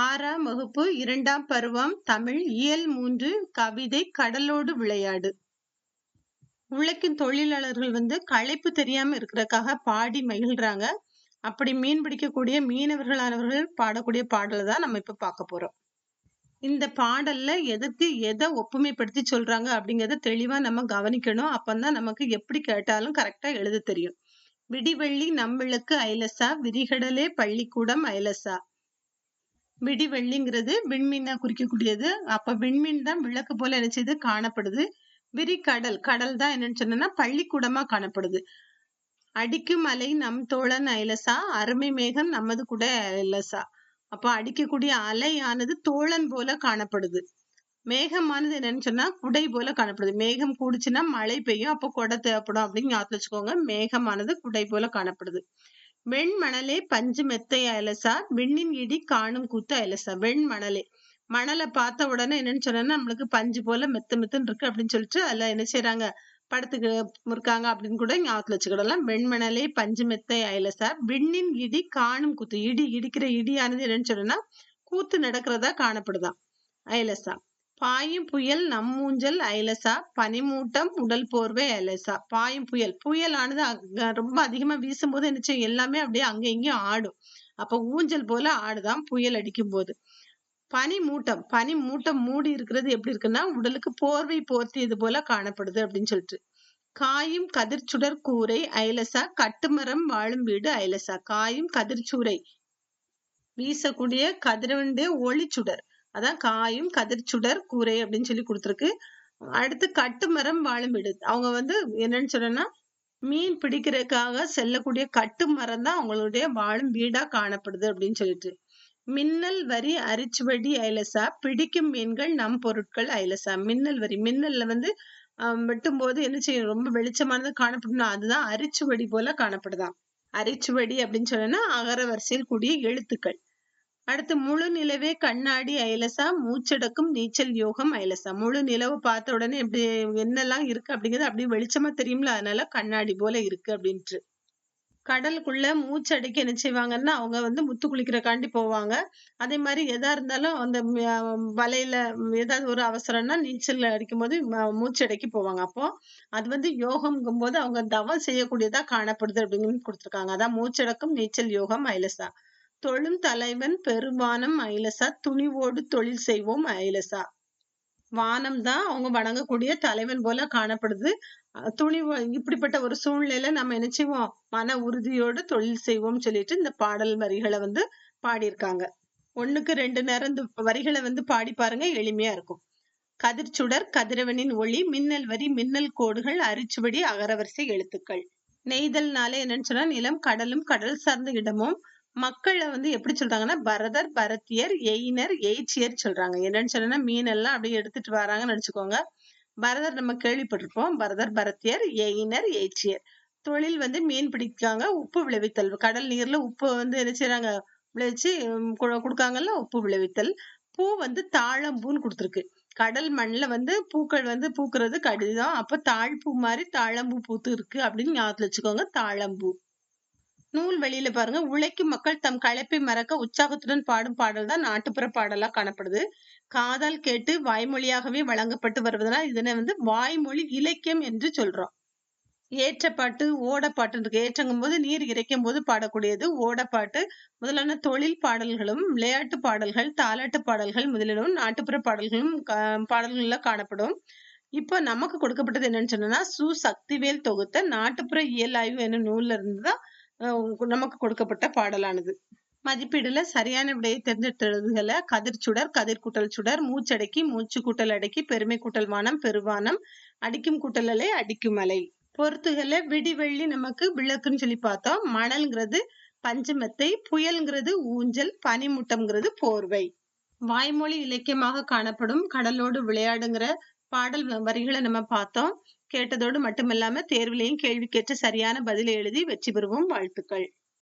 ஆறாம் வகுப்பு இரண்டாம் பருவம் தமிழ் இயல் மூன்று கவிதை கடலோடு விளையாடு. உழைக்கும் தொழிலாளர்கள் வந்து களைப்பு தெரியாம இருக்கிறதுக்காக பாடி மகிழ்றாங்க. அப்படி மீன் பிடிக்கக்கூடிய மீனவர்களானவர்கள் பாடக்கூடிய பாடலை தான் நம்ம இப்ப பார்க்க போறோம். இந்த பாடல்ல எதற்கு எதை ஒப்புமைப்படுத்தி சொல்றாங்க அப்படிங்கறத தெளிவா நம்ம கவனிக்கணும். அப்பந்தான் நமக்கு எப்படி கேட்டாலும் கரெக்டா எழுத தெரியும். விடிவெள்ளி நம்மளுக்கு ஐலசா விரிகடலே பள்ளிக்கூடம் ஐலசா விடி வெள்ளிங்கிறது விண்மீனா குறிக்கக்கூடியது. அப்ப விண்மீன் தான் விளக்கு போல நினைச்சது காணப்படுது. விரி கடல். கடல் தான் என்னன்னு சொன்னா பள்ளிக்கூடமா காணப்படுது. அடிக்கும் அலை நம் தோழன் ஐலசா அருமை மேகம் நமது கூட ஐலசா அப்ப அடிக்கக்கூடிய அலையானது தோழன் போல காணப்படுது. மேகமானது என்னன்னு சொன்னா குடை போல காணப்படுது. மேகம் கூடுச்சுன்னா மழை பெய்யும். அப்போ குடை தேவைப்படும் அப்படின்னு ஞாபகம் வச்சுக்கோங்க. மேகமானது குடை போல காணப்படுது. வெண்மணலே பஞ்சு மெத்தை அயலசா விண்ணின் இடி காணும் கூத்து அயலசா. வெண்மணலே. மணலை பார்த்த உடனே என்னன்னு சொன்னா நம்மளுக்கு பஞ்சு போல மெத்து மெத்துன்னு இருக்கு அப்படின்னு சொல்லிட்டு அதுல என்ன செய்யறாங்க படத்துக்கு இருக்காங்க அப்படின்னு கூட ஞாபகத்துல வச்சுக்கிடலாம். வெண்மணலே பஞ்சு மெத்தை அயலசா விண்ணின் இடி காணும் கூத்து. இடி இடிக்கிற இடியானது என்னன்னு சொன்னா கூத்து நடக்கிறதா காணப்படுதான் அயலசா. பாயும் புயல் நம்மூஞ்சல் அயலசா பனிமூட்டம் உடல் போர்வை அயலசா. பாயும் புயல். புயலானது ரொம்ப அதிகமா வீசும்போது என்ன எல்லாமே அப்படியே அங்க இங்கேயும் ஆடும். அப்ப ஊஞ்சல் போல ஆடுதான் புயல் அடிக்கும் போது பனி மூட்டம் பனி மூட்டம் மூடி இருக்கிறது எப்படி இருக்குன்னா உடலுக்கு போர்வை போர்த்தியது போல காணப்படுது அப்படின்னு சொல்லிட்டு. காயும் கதிர்ச்சுடர் கூரை ஐலசா கட்டுமரம் வாழும் வீடு அயலசா. காயும் கதிர்ச்சூரை. வீசக்கூடிய கதிரவண்டு ஒளிச்சுடர். அதான் காயும் கதிர்ச்சுடர் கூரை அப்படின்னு சொல்லி கொடுத்துருக்கு. அடுத்து கட்டுமரம் வாழும் வீடு. அவங்க வந்து என்னன்னு சொன்னா மீன் பிடிக்கிறதுக்காக செல்லக்கூடிய கட்டுமரம் தான் அவங்களுடைய வாழும் வீடா காணப்படுது அப்படின்னு சொல்லிட்டு. மின்னல் வரி அரிச்சுவடி ஐலசா பிடிக்கும் மீன்கள் நம் பொருட்கள் ஐலசா. மின்னல் வரி. மின்னல்ல வந்து வெட்டும் போது என்ன செய்யும்? ரொம்ப வெளிச்சமானது காணப்படும்னா அதுதான் அரிச்சுவடி போல காணப்படுதான். அரிச்சுவடி அப்படின்னு சொன்னா அகர வரிசையில் கூடிய எழுத்துக்கள். அடுத்து முழு நிலவே கண்ணாடி ஐலசா மூச்சடக்கும் நீச்சல் யோகம் ஐலசா முழு நிலவு பார்த்த உடனே எப்படி என்னெல்லாம் இருக்கு அப்படிங்கிறது அப்படியே வெளிச்சமா தெரியும்ல அதனால கண்ணாடி போல இருக்கு அப்படின்ட்டு. கடலுக்குள்ள மூச்சடைக்க என்ன செய்வாங்கன்னா அவங்க வந்து முத்து குளிக்கிறக்காண்டி போவாங்க. அதே மாதிரி எதா இருந்தாலும் அந்த வலையில ஏதாவது ஒரு அவசரம்னா நீச்சல் அடிக்கும் போது மூச்சடைக்கு போவாங்க. அப்போ அது வந்து யோகம்ங்கும் போது அவங்க தவம் செய்யக்கூடியதா காணப்படுது அப்படின்னு கொடுத்துருக்காங்க. அதான் மூச்சடக்கும் நீச்சல் யோகம் ஐலசா தொழும் தலைவன் பெருவானம் ஐலசா துணிவோடு தொழில் செய்வோம் ஐலசா வானம் தான் அவங்க வணங்கக்கூடிய தலைவன் போல காணப்படுது. துணி இப்படிப்பட்ட ஒரு சூழ்நிலையில நம்ம என்ன செய்வோம்? மன உறுதியோடு தொழில் செய்வோம் சொல்லிட்டு இந்த பாடல் வரிகளை வந்து பாடியிருக்காங்க. ஒண்ணுக்கு ரெண்டு நேரம் இந்த வரிகளை வந்து பாடி பாருங்க எளிமையா இருக்கும். கதிர்ச்சுடர் கதிரவனின் ஒளி மின்னல் வரி மின்னல் கோடுகள் அரிச்சுவடி அகரவரிசை எழுத்துக்கள். நெய்தல்னால என்னன்னு சொன்னா நிலம் கடலும் கடல் சார்ந்த இடமும் மக்களை வந்து எப்படி சொல்றாங்கன்னா பரதர் பரத்தியர் எயினர் எய்ச்சியர் சொல்றாங்க. என்னன்னு சொன்னா மீன் எல்லாம் அப்படியே எடுத்துட்டு வராங்கன்னு நினைச்சுக்கோங்க. பரதர் நம்ம கேள்விப்பட்டிருப்போம். பரதர் பரத்தியர் எயினர் எய்ச்சியர். தொழில் வந்து மீன் பிடிக்காங்க உப்பு விளைவித்தல். கடல் நீர்ல உப்பு வந்து என்ன செய்யறாங்க விளைவிச்சு கொடுக்காங்கல்ல உப்பு விளைவித்தல். பூ வந்து தாழம்பூன்னு கொடுத்துருக்கு. கடல் மண்ணில் வந்து பூக்கள் வந்து பூக்குறது கடிதம். அப்போ தாழ்பூ மாதிரி தாழம்பூ பூத்து இருக்கு அப்படின்னு ஞாபகத்துல வச்சுக்கோங்க தாழம்பூ. நூல் வெளியில பாருங்க. உழைக்கும் மக்கள் தம் களைப்பை மறக்க உற்சாகத்துடன் பாடும் பாடல் தான் நாட்டுப்புற பாடலா காணப்படுது. காதால் கேட்டு வாய்மொழியாகவே வழங்கப்பட்டு வருவதனால் இதனை வந்து வாய்மொழி இலக்கியம் என்று சொல்றோம். ஏற்றப்பாட்டு ஓடப்பாட்டு இருக்கு. ஏற்றங்கும் போது நீர் இறைக்கும் போது பாடக்கூடியது ஓடப்பாட்டு முதலான தொழில் பாடல்களும் விளையாட்டு பாடல்கள் தாலாட்டு பாடல்கள் முதலிலும் நாட்டுப்புற பாடல்களும் பாடல்கள்ல காணப்படும். இப்போ நமக்கு கொடுக்கப்பட்டது என்னன்னு சொன்னா சு சக்திவேல் தொகுத்த நாட்டுப்புற இயல் ஆய்வு என்னும் நூல்ல இருந்துதான் நமக்கு கொடுக்கப்பட்ட பாடலானது. மதிப்பீடுல சரியான விடையை தேர்ந்தெடுத்ததுகளை கதிர் சுடர் கதிர் கூட்டல் சுடர் மூச்சடக்கி மூச்சு கூட்டல் அடக்கி பெருமை கூட்டல் வானம் பெருவானம் அடிக்கும் கூட்டல் அலை அடிக்கும் அலை. பொறுத்துகளை விடிவெள்ளி நமக்கு விளக்குன்னு சொல்லி பார்த்தோம். மணல்ங்கிறது பஞ்சமத்தை புயல்ங்கிறது ஊஞ்சல் பனிமுட்டம்ங்கிறது போர்வை. வாய்மொழி இலக்கியமாக காணப்படும் கடலோடு விளையாடுங்கிற பாடல் வரிகளை நம்ம பார்த்தோம். கேட்டதோடு மட்டுமல்லாம தேர்விலையும் கேள்வி கேட்டு சரியான பதிலை எழுதி வெற்றி பெறுவோம். வாழ்த்துக்கள்.